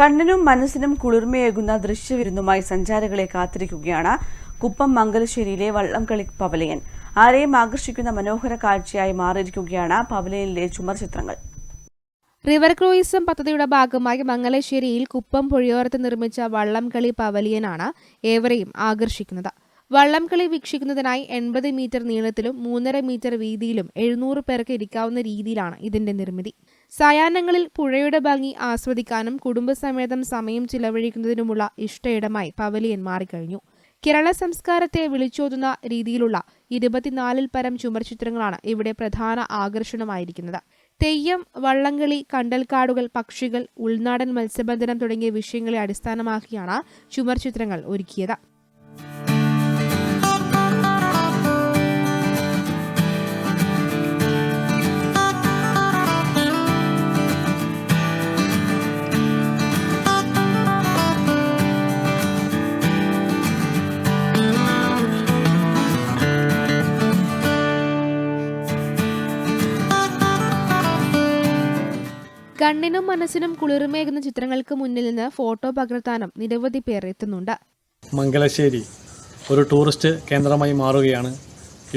കണ്ണിനും മനസ്സിനും കുളിർമയേകുന്ന ദൃശ്യവിരുന്നുമായി സഞ്ചാരികളെ കാത്തിരിക്കുകയാണ് കുപ്പം മംഗലശ്ശേരിയിലെ വള്ളംകളി പവലിയൻ. ആരെയും ആകർഷിക്കുന്ന മനോഹര കാഴ്ചയായി മാറിയിരിക്കുകയാണ് പവലിയനിലെ ചുമർ ചിത്രങ്ങൾ. റിവർ ക്രൂയിസം പദ്ധതിയുടെ ഭാഗമായി മംഗലശ്ശേരിയിൽ കുപ്പം പുഴയോരത്ത് നിർമ്മിച്ച വള്ളംകളി പവലിയനാണ് ഏവരെയും ആകർഷിക്കുന്നത്. വള്ളംകളി വീക്ഷിക്കുന്നതിനായി എൺപത് മീറ്റർ നീളത്തിലും മൂന്നര മീറ്റർ വീതിയിലും എഴുന്നൂറ് പേർക്ക് ഇരിക്കാവുന്ന രീതിയിലാണ് ഇതിന്റെ നിർമ്മിതി. സായാഹ്നങ്ങളിൽ പുഴയുടെ ഭംഗി ആസ്വദിക്കാനും കുടുംബസമേതം സമയം ചിലവഴിക്കുന്നതിനുമുള്ള ഇഷ്ടയിടമായി പവലിയൻ മാറിക്കഴിഞ്ഞു. കേരള സംസ്കാരത്തെ വിളിച്ചോതുന്ന രീതിയിലുള്ള ഇരുപത്തിനാലിൽ പരം ചുമർചിത്രങ്ങളാണ് ഇവിടെ പ്രധാന ആകർഷണമായിരിക്കുന്നത്. തെയ്യം വള്ളംകളി കണ്ടൽക്കാടുകൾ പക്ഷികൾ ഉൾനാടൻ മത്സ്യബന്ധനം തുടങ്ങിയ വിഷയങ്ങളെ അടിസ്ഥാനമാക്കിയാണ് ചുമർചിത്രങ്ങൾ ഒരുക്കിയത്. കണ്ണിനും മനസ്സിനും കുളിർമേകുന്ന ചിത്രങ്ങൾക്ക് മുന്നിൽ നിന്ന് ഫോട്ടോ പകർത്താനും നിരവധി പേർ എത്തുന്നുണ്ട്. മംഗലശ്ശേരി ഒരു ടൂറിസ്റ്റ് കേന്ദ്രമായി മാറുകയാണ്.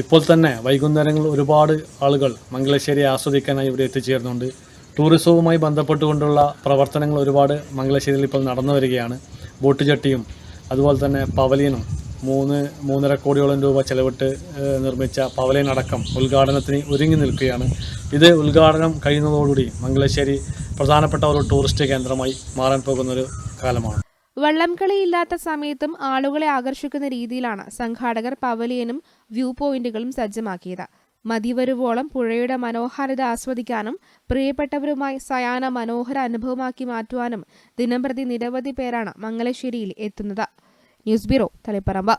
ഇപ്പോൾ തന്നെ വൈകുന്നേരങ്ങളിൽ ഒരുപാട് ആളുകൾ മംഗലശ്ശേരി ആസ്വദിക്കാനായി ഇവിടെ എത്തിച്ചേരുന്നുണ്ട് ടൂറിസവുമായി ബന്ധപ്പെട്ടുകൊണ്ടുള്ള പ്രവർത്തനങ്ങൾ ഒരുപാട് മംഗലശ്ശേരിയിൽ ഇപ്പോൾ നടന്നു വരികയാണ്. ബോട്ട് ചട്ടിയും അതുപോലെ തന്നെ പവലിയനും മൂന്ന് മൂന്നര കോടിയോളം രൂപ ചെലവിട്ട് നിർമ്മിച്ച പവലയനടക്കം ഉദ്ഘാടനത്തിന് ഒരുങ്ങി നിൽക്കുകയാണ്. ഇത് ഉദ്ഘാടനം കഴിയുന്നതോടുകൂടി മംഗലശ്ശേരി പ്രധാനപ്പെട്ട ഒരു ടൂറിസ്റ്റ് കേന്ദ്രമായി മാറാൻ പോകുന്നൊരു കാലമാണ്. വള്ളംകളിയില്ലാത്ത സമയത്തും ആളുകളെ ആകർഷിക്കുന്ന രീതിയിലാണ് സംഘാടകർ പവലിയനും വ്യൂ പോയിന്റുകളും സജ്ജമാക്കിയത്. മതിവരുവോളം പുഴയുടെ മനോഹാരിത ആസ്വദിക്കാനും പ്രിയപ്പെട്ടവരുമായി സയാന മനോഹര അനുഭവമാക്കി മാറ്റുവാനും ദിനംപ്രതി നിരവധി പേരാണ് മംഗലശ്ശേരിയിൽ എത്തുന്നത്. News bureau తలేపరంబ